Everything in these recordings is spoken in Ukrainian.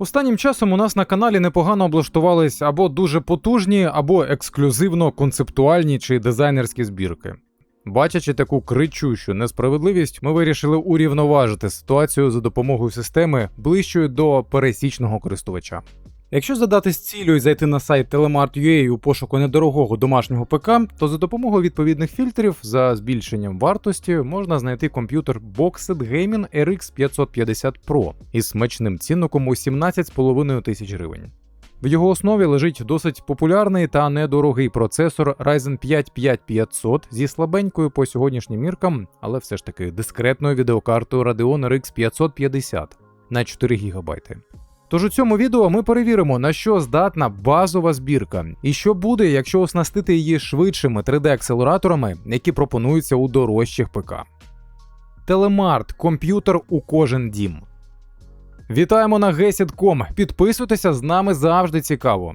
Останнім часом у нас на каналі непогано облаштувались або дуже потужні, або ексклюзивно концептуальні чи дизайнерські збірки. Бачачи таку кричущу несправедливість, ми вирішили урівноважити ситуацію за допомогою системи ближчої до пересічного користувача. Якщо задатись цілю і зайти на сайт Telemart.ua у пошуку недорогого домашнього ПК, то за допомогою відповідних фільтрів за збільшенням вартості можна знайти комп'ютер Boxed Gaming RX 550 Pro із смачним цінником у 17,5 тисяч гривень. В його основі лежить досить популярний та недорогий процесор Ryzen 5 5500 зі слабенькою по сьогоднішнім міркам, але все ж таки дискретною відеокартою Radeon RX 550 на 4 ГБ. Тож у цьому відео ми перевіримо, на що здатна базова збірка, і що буде, якщо оснастити її швидшими 3D-акселераторами, які пропонуються у дорожчих ПК. Телемарт комп'ютер у кожен дім. Вітаємо на Gesit.com. Підписуйтеся з нами завжди цікаво.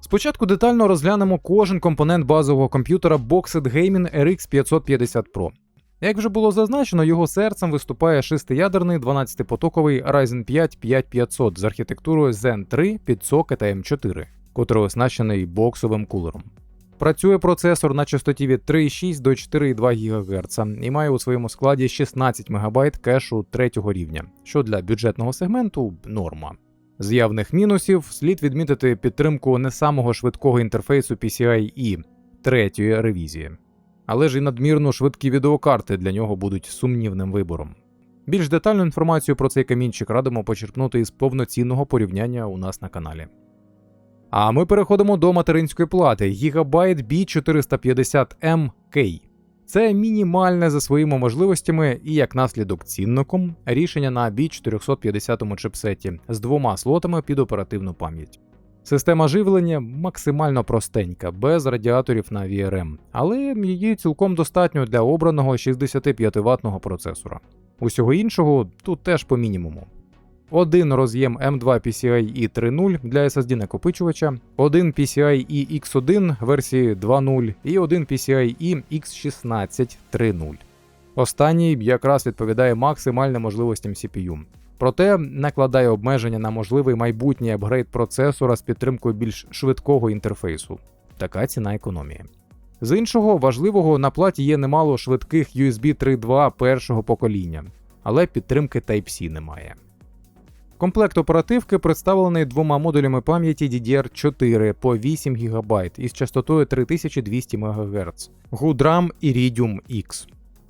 Спочатку детально розглянемо кожен компонент базового комп'ютера Boxed Gaming RX 550 Pro. Як вже було зазначено, його серцем виступає шестиядерний 12-потоковий Ryzen 5 5500 з архітектурою Zen 3 під сокет M4, котрий оснащений боксовим кулером. Працює процесор на частоті від 3,6 до 4,2 ГГц і має у своєму складі 16 МБ кешу третього рівня, що для бюджетного сегменту норма. З явних мінусів слід відмітити підтримку не самого швидкого інтерфейсу PCIe третьої ревізії але ж і надмірно швидкі відеокарти для нього будуть сумнівним вибором. Більш детальну інформацію про цей камінчик радимо почерпнути із повноцінного порівняння у нас на каналі. А ми переходимо до материнської плати Gigabyte B450M-K. Це мінімальне за своїми можливостями і як наслідок цінником рішення на B450 чипсеті з двома слотами під оперативну пам'ять. Система живлення максимально простенька, без радіаторів на VRM, але її цілком достатньо для обраного 65 ватного процесора. Усього іншого тут теж по мінімуму. Один роз'єм M2 PCIe 3.0 для SSD накопичувача, один PCIe X1 версії 2.0 і один PCIe X16 3.0. Останній якраз відповідає максимальним можливостям CPU. Проте накладає обмеження на можливий майбутній апгрейд процесора з підтримкою більш швидкого інтерфейсу. Така ціна економії. З іншого важливого на платі є немало швидких USB 3.2 першого покоління, але підтримки Type-C немає. Комплект оперативки представлений двома модулями пам'яті DDR4 по 8 ГБ із частотою 3200 МГц, GoodRAM Iridium X.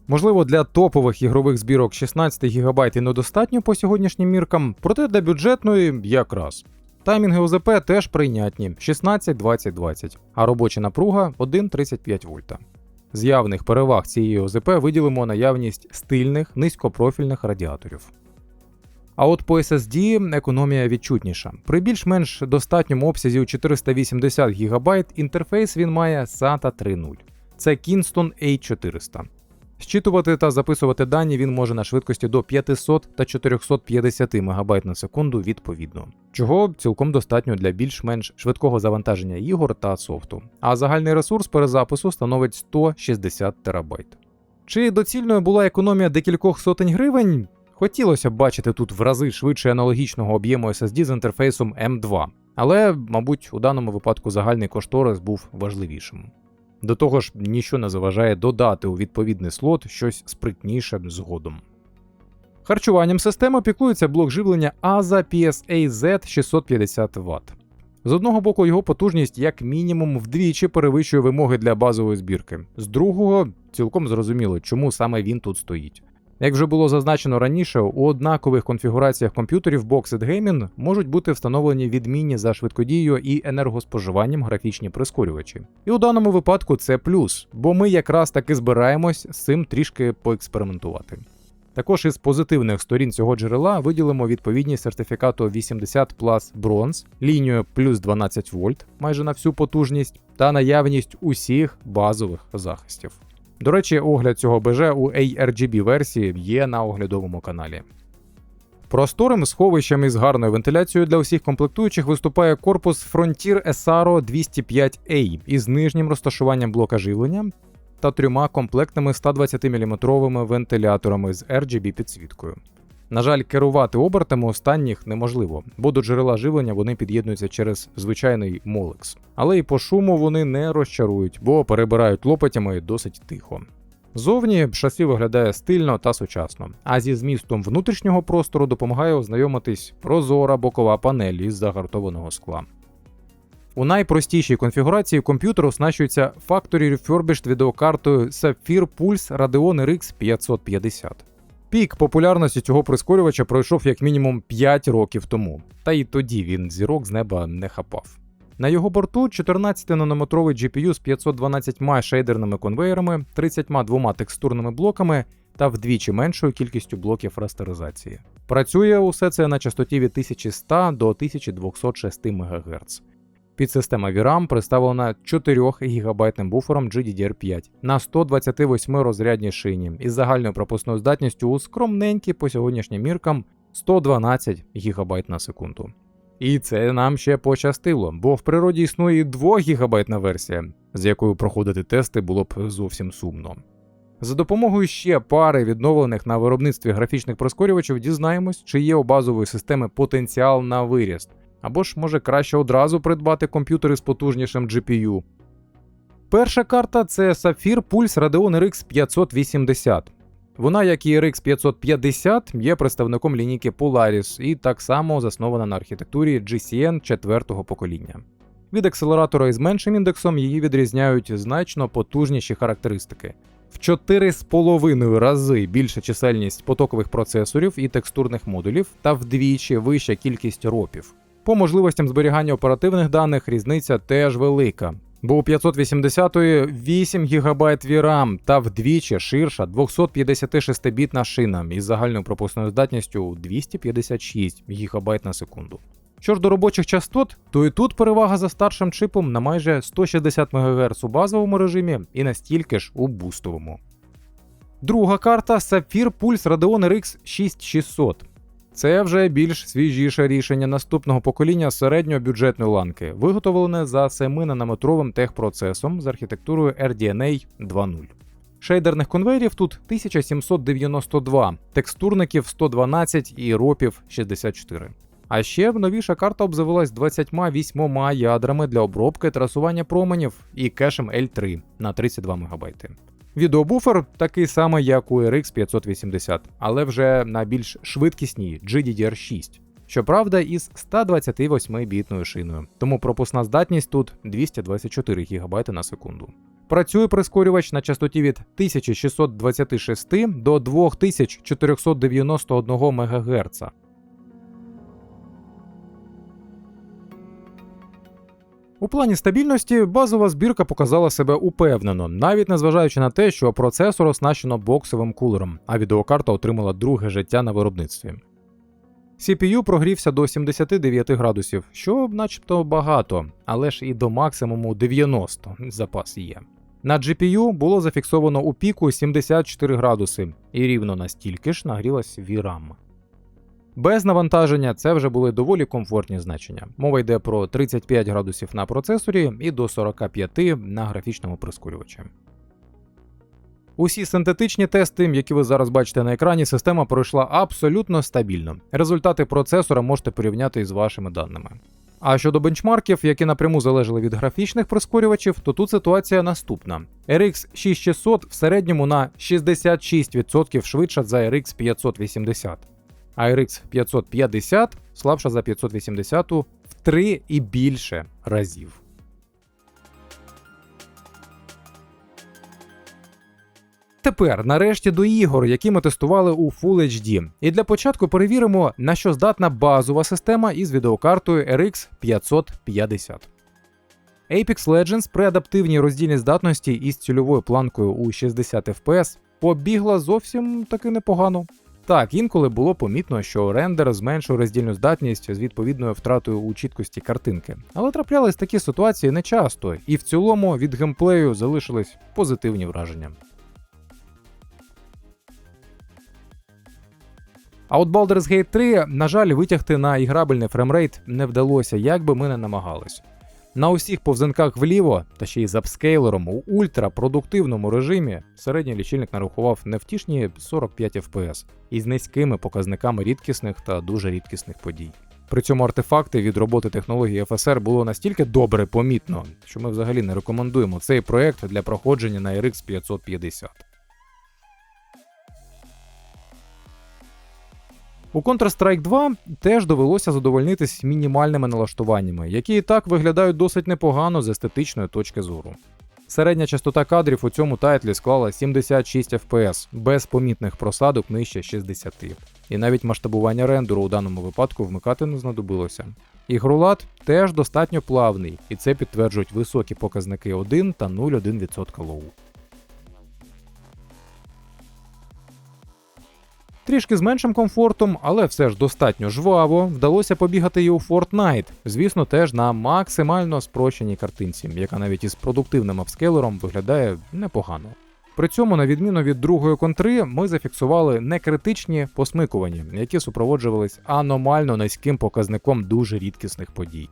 Можливо, для топових ігрових збірок 16 ГБ і недостатньо по сьогоднішнім міркам, проте для бюджетної якраз. Таймінги ОЗП теж прийнятні 16-20-20, а робоча напруга 1,35 вольта. З явних переваг цієї ОЗП виділимо наявність стильних низькопрофільних радіаторів. А от по SSD економія відчутніша. При більш-менш достатньому обсязі у 480 ГБ інтерфейс він має SATA 3.0. Це Kingston A400. Щитувати та записувати дані він може на швидкості до 500 та 450 МБ на секунду відповідно, чого цілком достатньо для більш-менш швидкого завантаження ігор та софту. А загальний ресурс перезапису становить 160 ТБ. Чи доцільною була економія декількох сотень гривень? Хотілося б бачити тут в рази швидше аналогічного об'єму SSD з інтерфейсом M2, але, мабуть, у даному випадку загальний кошторис був важливішим. До того ж, нічого не заважає додати у відповідний слот щось спритніше згодом. Харчуванням системи піклується блок живлення AZA PSAZ 650 Вт. З одного боку, його потужність як мінімум вдвічі перевищує вимоги для базової збірки, з другого цілком зрозуміло, чому саме він тут стоїть. Як вже було зазначено раніше, у однакових конфігураціях комп'ютерів Boxed Gaming можуть бути встановлені відмінні за швидкодією і енергоспоживанням графічні прискорювачі. І у даному випадку це плюс, бо ми якраз таки збираємось з цим трішки поекспериментувати. Також із позитивних сторін цього джерела виділимо відповідність сертифікату 80 Plus Bronze, лінію плюс 12 вольт майже на всю потужність, та наявність усіх базових захистів. До речі, огляд цього БЖ у ARGB версії є на оглядовому каналі. Просторим сховищем із гарною вентиляцією для усіх комплектуючих виступає корпус Frontier SRO 205A із нижнім розташуванням блока живлення та трьома комплектними 120 мм вентиляторами з RGB підсвіткою. На жаль, керувати обертами останніх неможливо, бо до джерела живлення вони під'єднуються через звичайний молекс. Але і по шуму вони не розчарують, бо перебирають лопатями досить тихо. Зовні шасі виглядає стильно та сучасно, а зі змістом внутрішнього простору допомагає ознайомитись прозора бокова панель із загартованого скла. У найпростішій конфігурації комп'ютер оснащується Factory Refurbished відеокартою Sapphire Pulse Radeon RX 550. Пік популярності цього прискорювача пройшов як мінімум 5 років тому, та й тоді він зірок з неба не хапав. На його борту 14-нанометровий GPU з 512 шейдерними конвейерами, 32 текстурними блоками та вдвічі меншою кількістю блоків растеризації. Працює усе це на частоті від 1100 до 1206 МГц. Підсистема VRAM представлена 4 ГБ буфером GDDR5 на 128 розрядній шині із загальною пропускною здатністю у скромненькі по сьогоднішнім міркам 112 ГБ на секунду. І це нам ще пощастило, бо в природі існує 2 гігабайтна версія, з якою проходити тести було б зовсім сумно. За допомогою ще пари відновлених на виробництві графічних прискорювачів дізнаємось, чи є у базової системи потенціал на виріст, або ж може краще одразу придбати комп'ютери з потужнішим GPU. Перша карта це Sapphire Pulse Radeon RX 580. Вона, як і RX 550, є представником лінійки Polaris і так само заснована на архітектурі GCN четвертого покоління. Від акселератора із меншим індексом її відрізняють значно потужніші характеристики. В 4,5 рази більша чисельність потокових процесорів і текстурних модулів та вдвічі вища кількість ропів. По можливостям зберігання оперативних даних різниця теж велика. Бо у 580-ї 8 ГБ VRAM та вдвічі ширша 256-бітна шина із загальною пропускною здатністю 256 ГБ на секунду. Що ж до робочих частот, то і тут перевага за старшим чипом на майже 160 МГц у базовому режимі і настільки ж у бустовому. Друга карта Sapphire Pulse Radeon RX 6600. Це вже більш свіжіше рішення наступного покоління середньобюджетної ланки, виготовлене за 7-нанометровим техпроцесом з архітектурою RDNA 2.0. Шейдерних конвейерів тут 1792, текстурників 112 і ропів 64. А ще новіша карта обзавелась 28 ядрами для обробки трасування променів і кешем L3 на 32 МБ. Відеобуфер такий самий, як у RX 580, але вже на більш швидкісній GDDR6. Щоправда, із 128-бітною шиною, тому пропускна здатність тут 224 ГБ на секунду. Працює прискорювач на частоті від 1626 до 2491 МГц. У плані стабільності базова збірка показала себе упевнено, навіть незважаючи на те, що процесор оснащено боксовим кулером, а відеокарта отримала друге життя на виробництві. CPU прогрівся до 79 градусів, що начебто багато, але ж і до максимуму 90 запас є. На GPU було зафіксовано у піку 74 градуси, і рівно настільки ж нагрілась VRAM. Без навантаження це вже були доволі комфортні значення. Мова йде про 35 градусів на процесорі і до 45 на графічному прискорювачі. Усі синтетичні тести, які ви зараз бачите на екрані, система пройшла абсолютно стабільно. Результати процесора можете порівняти із вашими даними. А щодо бенчмарків, які напряму залежали від графічних прискорювачів, то тут ситуація наступна: RX 6600 в середньому на 66% швидша за RX 580 а RX 550 слабша за 580 в 3 і більше разів. Тепер, нарешті, до ігор, які ми тестували у Full HD. І для початку перевіримо, на що здатна базова система із відеокартою RX 550. Apex Legends при адаптивній роздільній здатності із цільовою планкою у 60 FPS побігла зовсім таки непогано. Так, інколи було помітно, що рендер зменшує роздільну здатність з відповідною втратою у чіткості картинки. Але траплялись такі ситуації нечасто, і в цілому від геймплею залишились позитивні враження. А от Baldur's Gate 3, на жаль, витягти на іграбельний фреймрейт не вдалося, як би ми не намагались. На усіх повзунках вліво, та ще й з апскейлером у ультрапродуктивному режимі середній лічильник нарахував невтішні 45 FPS із низькими показниками рідкісних та дуже рідкісних подій. При цьому артефакти від роботи технології FSR було настільки добре помітно, що ми взагалі не рекомендуємо цей проект для проходження на RX 550. У Counter-Strike 2 теж довелося задовольнитись мінімальними налаштуваннями, які і так виглядають досить непогано з естетичної точки зору. Середня частота кадрів у цьому тайтлі склала 76 FPS, без помітних просадок нижче 60. І навіть масштабування рендеру у даному випадку вмикати не знадобилося. Ігрулад теж достатньо плавний, і це підтверджують високі показники 1 та 0,1% лоу. Трішки з меншим комфортом, але все ж достатньо жваво, вдалося побігати і у Fortnite, звісно, теж на максимально спрощеній картинці, яка навіть із продуктивним апскейлером виглядає непогано. При цьому, на відміну від другої контри, ми зафіксували некритичні посмикування, які супроводжувались аномально низьким показником дуже рідкісних подій.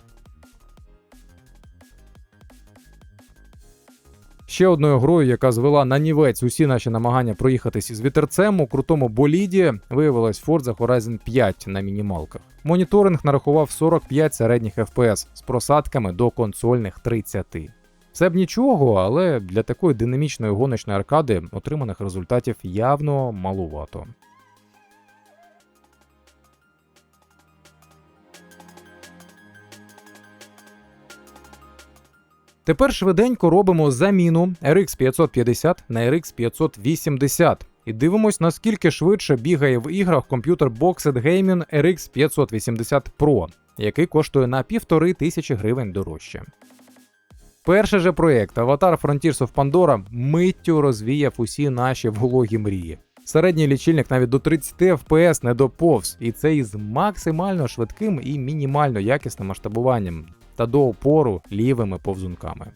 Ще одною грою, яка звела на нівець усі наші намагання проїхатись із вітерцем у крутому боліді, виявилась Forza Horizon 5 на мінімалках. Моніторинг нарахував 45 середніх FPS з просадками до консольних 30. Це б нічого, але для такої динамічної гоночної аркади отриманих результатів явно малувато. Тепер швиденько робимо заміну RX 550 на RX 580 і дивимось, наскільки швидше бігає в іграх комп'ютер Boxed Gaming RX 580 Pro, який коштує на півтори тисячі гривень дорожче. Перший же проєкт Avatar Frontiers of Pandora миттю розвіяв усі наші вологі мрії. Середній лічильник навіть до 30 FPS не доповз, і це із максимально швидким і мінімально якісним масштабуванням та до опору лівими повзунками.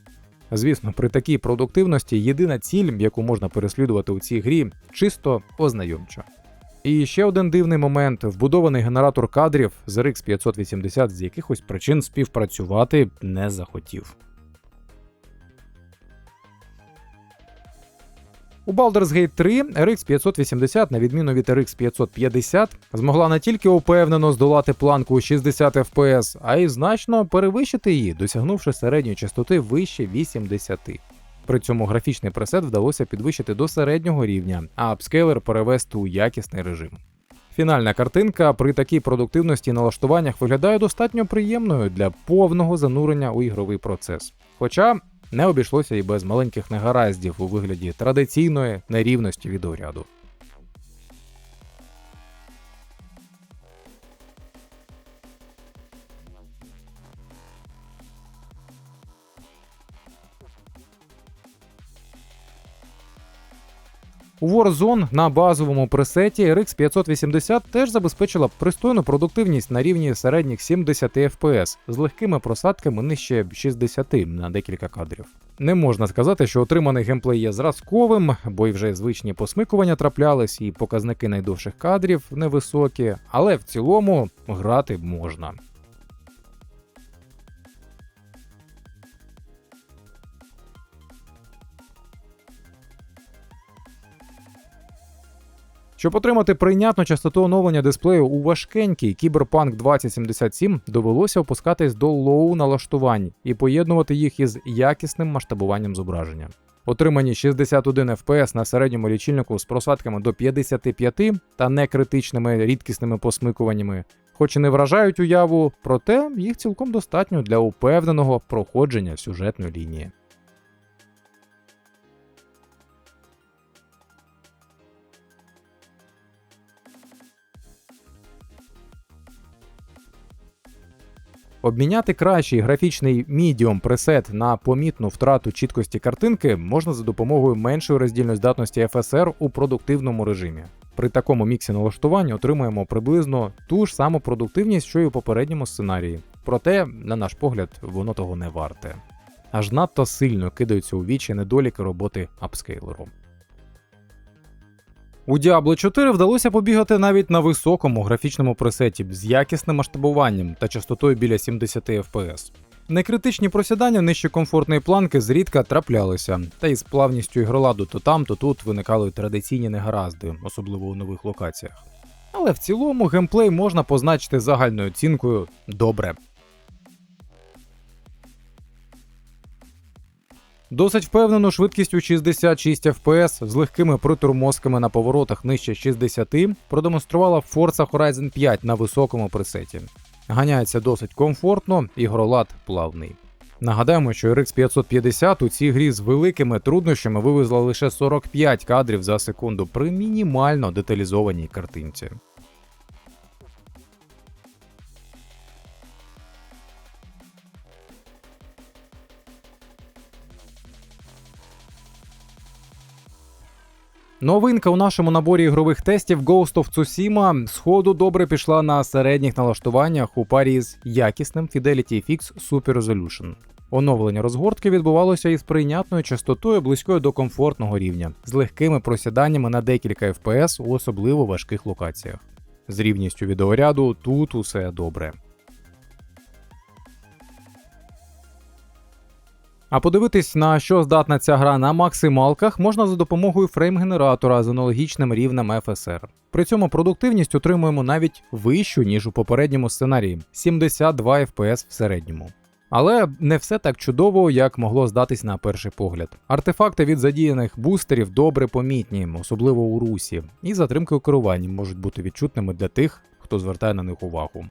Звісно, при такій продуктивності єдина ціль, яку можна переслідувати у цій грі, чисто ознайомча. І ще один дивний момент: вбудований генератор кадрів з RX 580 з якихось причин співпрацювати не захотів. У Baldur's Gate 3 RX 580, на відміну від RX 550, змогла не тільки упевнено здолати планку 60 FPS, а й значно перевищити її, досягнувши середньої частоти вище 80. При цьому графічний пресет вдалося підвищити до середнього рівня, а апскейлер перевести у якісний режим. Фінальна картинка при такій продуктивності і налаштуваннях виглядає достатньо приємною для повного занурення у ігровий процес. Хоча не обійшлося і без маленьких негараздів у вигляді традиційної нерівності відеоряду. У Warzone на базовому пресеті RX 580 теж забезпечила пристойну продуктивність на рівні середніх 70 FPS з легкими просадками нижче 60 на декілька кадрів. Не можна сказати, що отриманий геймплей є зразковим, бо й вже звичні посмикування траплялись, і показники найдовших кадрів невисокі, але в цілому грати можна. Щоб отримати прийнятну частоту оновлення дисплею у важкенький Cyberpunk 2077 довелося опускатись до лоу налаштувань і поєднувати їх із якісним масштабуванням зображення. Отримані 61 FPS на середньому лічильнику з просадками до 55 та некритичними рідкісними посмикуваннями, хоч і не вражають уяву, проте їх цілком достатньо для упевненого проходження сюжетної лінії. Обміняти кращий графічний Medium пресет на помітну втрату чіткості картинки можна за допомогою меншої роздільної здатності FSR у продуктивному режимі. При такому міксі налаштувань отримуємо приблизно ту ж саму продуктивність, що й у попередньому сценарії. Проте, на наш погляд, воно того не варте. Аж надто сильно кидаються у вічі недоліки роботи апскейлеру. У Diablo 4 вдалося побігати навіть на високому графічному пресеті з якісним масштабуванням та частотою біля 70 FPS. Некритичні просідання нижче комфортної планки зрідка траплялися, та із плавністю ігроладу то там, то тут виникали традиційні негаразди, особливо у нових локаціях. Але в цілому геймплей можна позначити загальною оцінкою добре. Досить впевнену швидкість у 66 FPS з легкими притурмозками на поворотах нижче 60 продемонструвала Forza Horizon 5 на високому пресеті. Ганяється досить комфортно, ігролад плавний. Нагадаємо, що RX 550 у цій грі з великими труднощами вивезла лише 45 кадрів за секунду при мінімально деталізованій картинці. Новинка у нашому наборі ігрових тестів Ghost of Tsushima сходу добре пішла на середніх налаштуваннях у парі з якісним Fidelity FX Super Resolution. Оновлення розгортки відбувалося із прийнятною частотою близькою до комфортного рівня, з легкими просіданнями на декілька FPS у особливо важких локаціях. З рівністю відеоряду тут усе добре. А подивитись, на що здатна ця гра на максималках, можна за допомогою фрейм-генератора з аналогічним рівнем FSR. При цьому продуктивність отримуємо навіть вищу, ніж у попередньому сценарії 72 FPS в середньому. Але не все так чудово, як могло здатись на перший погляд. Артефакти від задіяних бустерів добре помітні, особливо у русі, і затримки у керуванні можуть бути відчутними для тих, хто звертає на них увагу.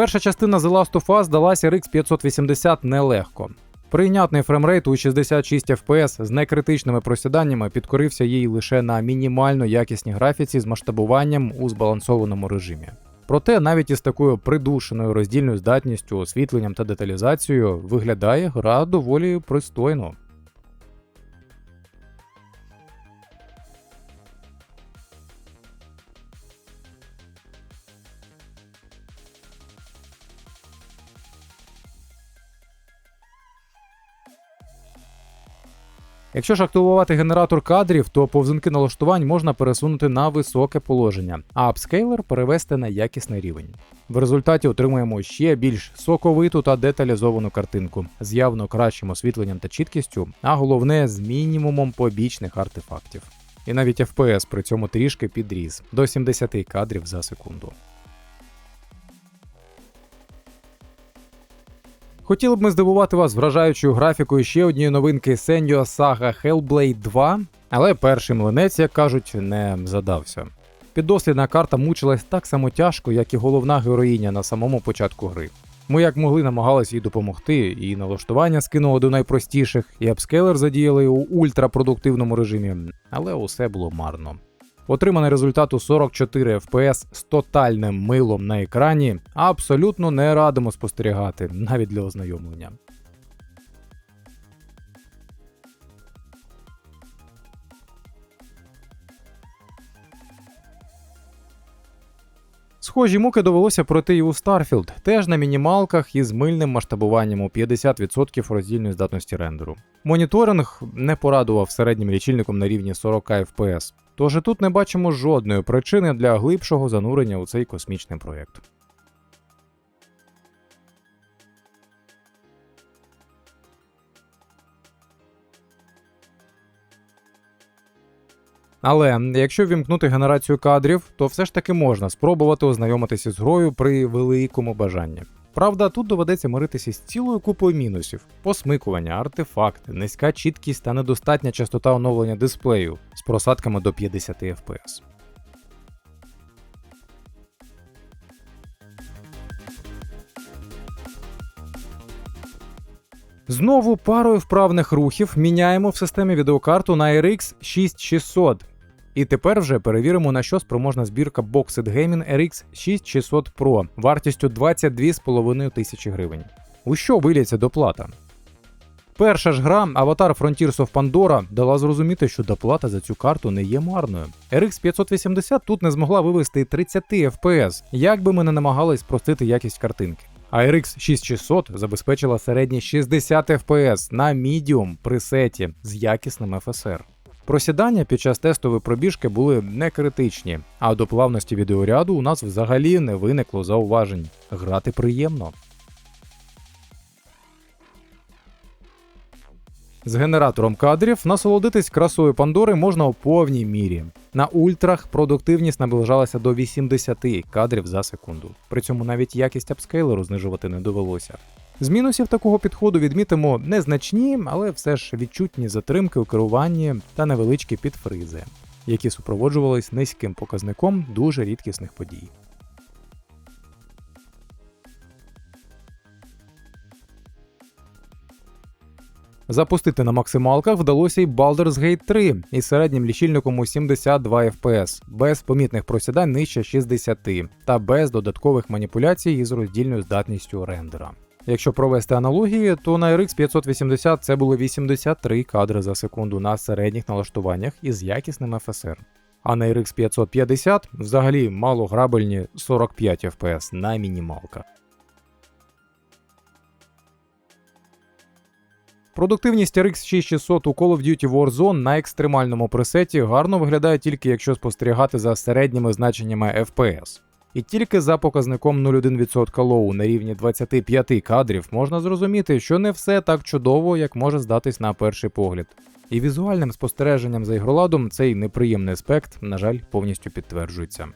Перша частина The Last of Us далася RX 580 нелегко. Прийнятний фреймрейт у 66 FPS з некритичними просіданнями підкорився їй лише на мінімально якісній графіці з масштабуванням у збалансованому режимі. Проте навіть із такою придушеною роздільною здатністю, освітленням та деталізацією виглядає гра доволі пристойно. Якщо ж активувати генератор кадрів, то повзунки налаштувань можна пересунути на високе положення, а апскейлер перевести на якісний рівень. В результаті отримуємо ще більш соковиту та деталізовану картинку з явно кращим освітленням та чіткістю, а головне з мінімумом побічних артефактів. І навіть FPS при цьому трішки підріс до 70 кадрів за секунду. Хотіли б ми здивувати вас вражаючою графікою ще однієї новинки Senua Saga Hellblade 2, але перший млинець, як кажуть, не задався. Піддослідна карта мучилась так само тяжко, як і головна героїня на самому початку гри. Ми як могли намагалися їй допомогти, і налаштування скинуло до найпростіших, і апскейлер задіяли у ультрапродуктивному режимі, але усе було марно. Отриманий результат у 44 FPS з тотальним милом на екрані абсолютно не радимо спостерігати, навіть для ознайомлення. Схожі муки довелося пройти і у Starfield, теж на мінімалках із мильним масштабуванням у 50% роздільної здатності рендеру. Моніторинг не порадував середнім лічильником на рівні 40 FPS, тож і тут не бачимо жодної причини для глибшого занурення у цей космічний проєкт. Але якщо вімкнути генерацію кадрів, то все ж таки можна спробувати ознайомитися з грою при великому бажанні. Правда, тут доведеться миритися з цілою купою мінусів: посмикування, артефакти, низька чіткість та недостатня частота оновлення дисплею з просадками до 50 FPS. Знову парою вправних рухів міняємо в системі відеокарту на RX 6600. І тепер вже перевіримо, на що спроможна збірка Boxed Gaming RX 6600 Pro вартістю 22,5 тисячі гривень. У що виліться доплата? Перша ж гра Avatar Frontiers of Pandora дала зрозуміти, що доплата за цю карту не є марною. RX 580 тут не змогла вивести 30 FPS, як би ми не намагались спростити якість картинки. А RX 6600 забезпечила середні 60 FPS на Medium пресеті з якісним FSR. Просідання під час тестової пробіжки були не критичні, а до плавності відеоряду у нас взагалі не виникло зауважень. Грати приємно. З генератором кадрів насолодитись красою Пандори можна у повній мірі. На ультрах продуктивність наближалася до 80 кадрів за секунду. При цьому навіть якість апскейлеру знижувати не довелося. З мінусів такого підходу відмітимо незначні, але все ж відчутні затримки у керуванні та невеличкі підфризи, які супроводжувались низьким показником дуже рідкісних подій. Запустити на максималках вдалося й Baldur's Gate 3 із середнім лічильником у 72 FPS, без помітних просідань нижче 60 та без додаткових маніпуляцій із роздільною здатністю рендера. Якщо провести аналогії, то на RX 580 це було 83 кадри за секунду на середніх налаштуваннях із якісним FSR. А на RX 550 взагалі малограбельні 45 FPS на мінімалках. Продуктивність RX 6600 у Call of Duty Warzone на екстремальному пресеті гарно виглядає тільки якщо спостерігати за середніми значеннями FPS. І тільки за показником 0,1% лоу на рівні 25 кадрів можна зрозуміти, що не все так чудово, як може здатись на перший погляд. І візуальним спостереженням за ігроладом цей неприємний аспект, на жаль, повністю підтверджується.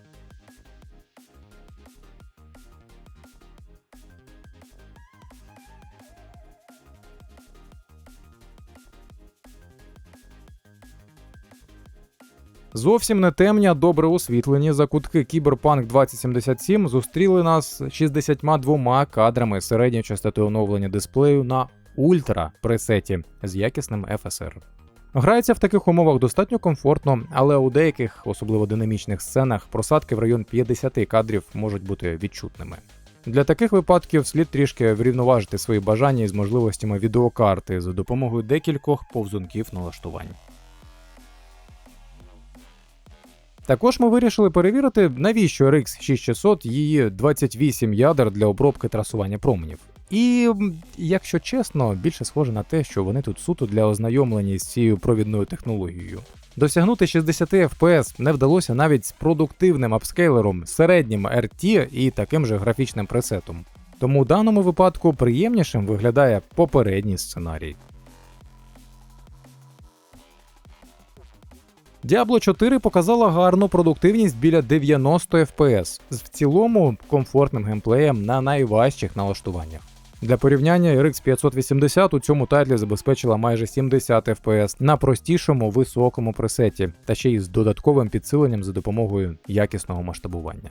Зовсім не темні, а добре освітлені закутки Cyberpunk 2077 зустріли нас 62 кадрами середньої частоти оновлення дисплею на ультра пресеті з якісним FSR. Грається в таких умовах достатньо комфортно, але у деяких, особливо динамічних сценах, просадки в район 50 кадрів можуть бути відчутними. Для таких випадків слід трішки врівноважити свої бажання із можливостями відеокарти за допомогою декількох повзунків налаштувань. Також ми вирішили перевірити, навіщо RX 6600 її 28 ядер для обробки трасування променів. І, якщо чесно, більше схоже на те, що вони тут суто для ознайомлення з цією провідною технологією. Досягнути 60 FPS не вдалося навіть з продуктивним апскейлером, середнім RT і таким же графічним пресетом. Тому в даному випадку приємнішим виглядає попередній сценарій. Diablo 4 показала гарну продуктивність біля 90 FPS з в цілому комфортним геймплеєм на найважчих налаштуваннях. Для порівняння RX 580 у цьому тайтлі забезпечила майже 70 FPS на простішому високому пресеті, та ще й з додатковим підсиленням за допомогою якісного масштабування.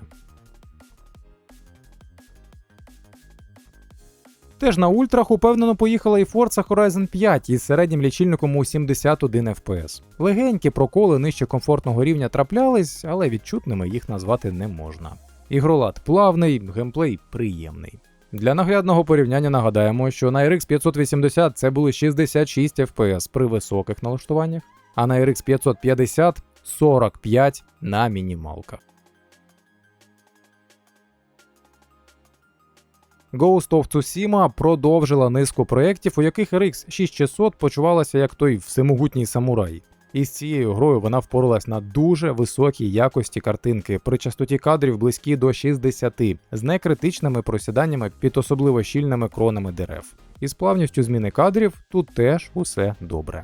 Теж на ультрах упевнено поїхала і Forza Horizon 5 із середнім лічильником у 71 FPS. Легенькі проколи нижче комфортного рівня траплялись, але відчутними їх назвати не можна. Ігролад плавний, геймплей приємний. Для наглядного порівняння нагадаємо, що на RX 580 це були 66 FPS при високих налаштуваннях, а на RX 550 45 на мінімалках. Ghost of Tsushima продовжила низку проєктів, у яких RX 6600 почувалася як той всемогутній самурай. І з цією грою вона впоралась на дуже високій якості картинки при частоті кадрів близькі до 60, з некритичними просіданнями під особливо щільними кронами дерев. І з плавністю зміни кадрів тут теж усе добре.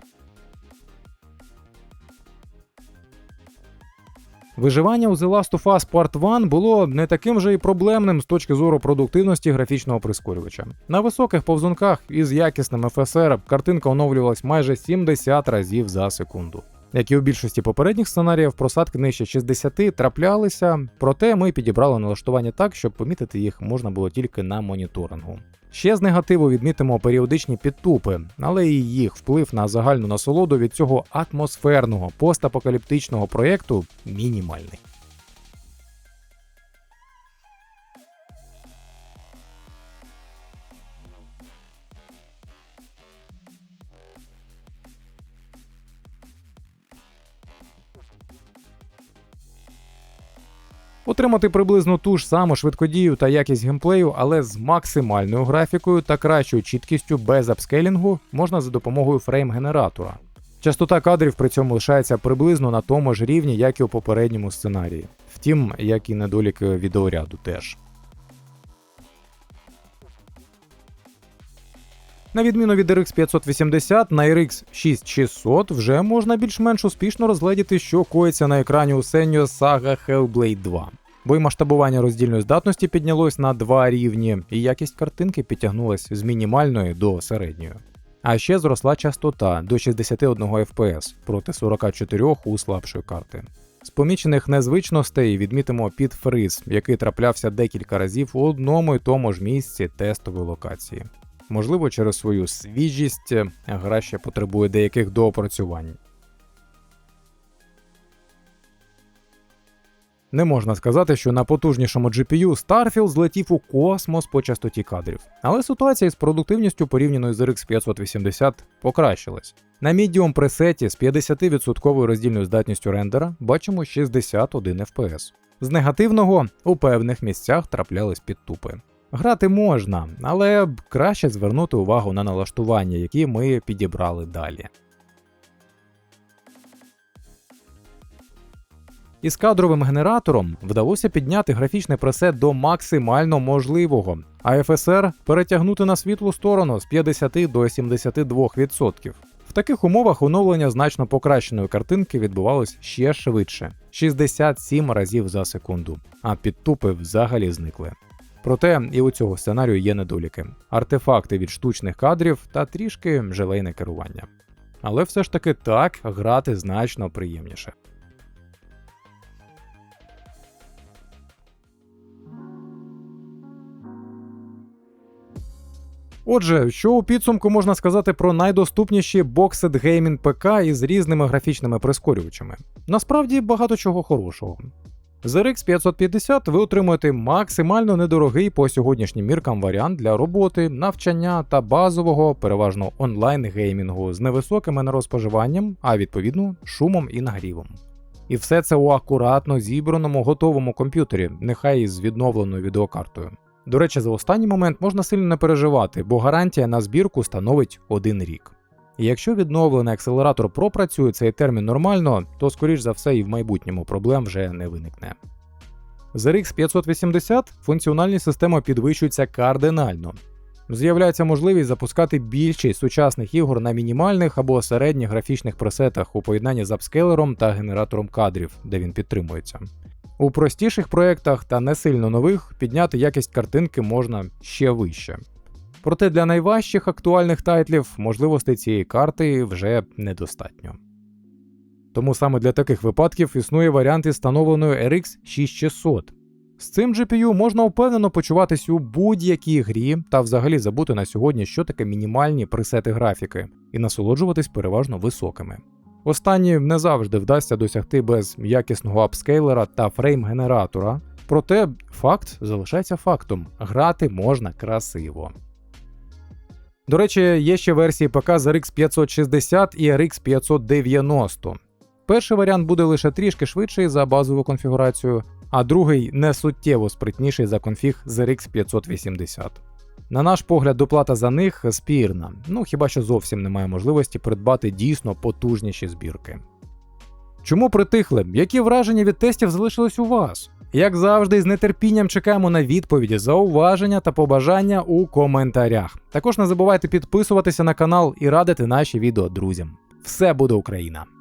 Виживання у The Last of Us Part 1 було не таким же і проблемним з точки зору продуктивності графічного прискорювача. На високих повзунках із якісним FSR картинка оновлювалась майже 70 разів за секунду. Як і у більшості попередніх сценаріїв, просадки нижче 60 траплялися, проте ми підібрали налаштування так, щоб помітити їх можна було тільки на моніторингу. Ще з негативу відмітимо періодичні підтупи, але і їх вплив на загальну насолоду від цього атмосферного постапокаліптичного проєкту мінімальний. Отримати приблизно ту ж саму швидкодію та якість геймплею, але з максимальною графікою та кращою чіткістю без апскейлінгу можна за допомогою фрейм-генератора. Частота кадрів при цьому лишається приблизно на тому ж рівні, як і у попередньому сценарії. Втім, як і недоліки відеоряду теж. На відміну від RX 580, на RX 6600 вже можна більш-менш успішно розгледіти, що коїться на екрані у Senyo Saga Hellblade 2. Бо й масштабування роздільної здатності піднялось на два рівні, і якість картинки підтягнулась з мінімальної до середньої. А ще зросла частота до 61 FPS проти 44 у слабшої карти. З помічених незвичностей відмітимо підфриз, який траплявся декілька разів у одному і тому ж місці тестової локації. Можливо, через свою свіжість гра ще потребує деяких доопрацювань. Не можна сказати, що на потужнішому GPU Starfield злетів у космос по частоті кадрів, але ситуація з продуктивністю порівняно з RX 580 покращилась. На Medium пресеті з 50% роздільною здатністю рендера бачимо 61 FPS. З негативного у певних місцях траплялись підтупи. Грати можна, але краще звернути увагу на налаштування, які ми підібрали далі. Із кадровим генератором вдалося підняти графічний пресет до максимально можливого, а FSR перетягнути на світлу сторону з 50 до 72%. В таких умовах оновлення значно покращеної картинки відбувалось ще швидше 67 разів за секунду, а підтупи взагалі зникли. Проте і у цього сценарію є недоліки: артефакти від штучних кадрів та трішки желейне керування. Але все ж таки так грати значно приємніше. Отже, що у підсумку можна сказати про найдоступніші боксет геймінг ПК із різними графічними прискорювачами? Насправді багато чого хорошого. З RX 550 ви отримуєте максимально недорогий по сьогоднішнім міркам варіант для роботи, навчання та базового, переважно онлайн геймінгу з невисоким енергоспоживанням, а відповідно шумом і нагрівом. І все це у акуратно зібраному готовому комп'ютері, нехай із відновленою відеокартою. До речі, за останній момент можна сильно не переживати, бо гарантія на збірку становить один рік. І якщо відновлений акселератор пропрацює цей термін нормально, то скоріш за все і в майбутньому проблем вже не виникне. З RX 580 функціональність системи підвищується кардинально. З'являється можливість запускати більшість сучасних ігор на мінімальних або середніх графічних пресетах у поєднанні з апскейлером та генератором кадрів, де він підтримується. У простіших проєктах та не сильно нових підняти якість картинки можна ще вище. Проте для найважчих актуальних тайтлів можливостей цієї карти вже недостатньо. Тому саме для таких випадків існує варіант із встановленою RX 6600. З цим GPU можна впевнено почуватись у будь-якій грі та взагалі забути на сьогодні, що таке мінімальні пресети графіки, і насолоджуватись переважно високими. Останні не завжди вдасться досягти без якісного апскейлера та фрейм-генератора, проте факт залишається фактом: грати можна красиво. До речі, є ще версії ПК з RX 560 і RX 590. Перший варіант буде лише трішки швидший за базову конфігурацію, а другий не суттєво спритніший за конфіг з RX 580. На наш погляд, доплата за них спірна, ну хіба що зовсім немає можливості придбати дійсно потужніші збірки. Чому притихли? Які враження від тестів залишились у вас? Як завжди, з нетерпінням чекаємо на відповіді, зауваження та побажання у коментарях. Також не забувайте підписуватися на канал і радити наші відео друзям. Все буде Україна!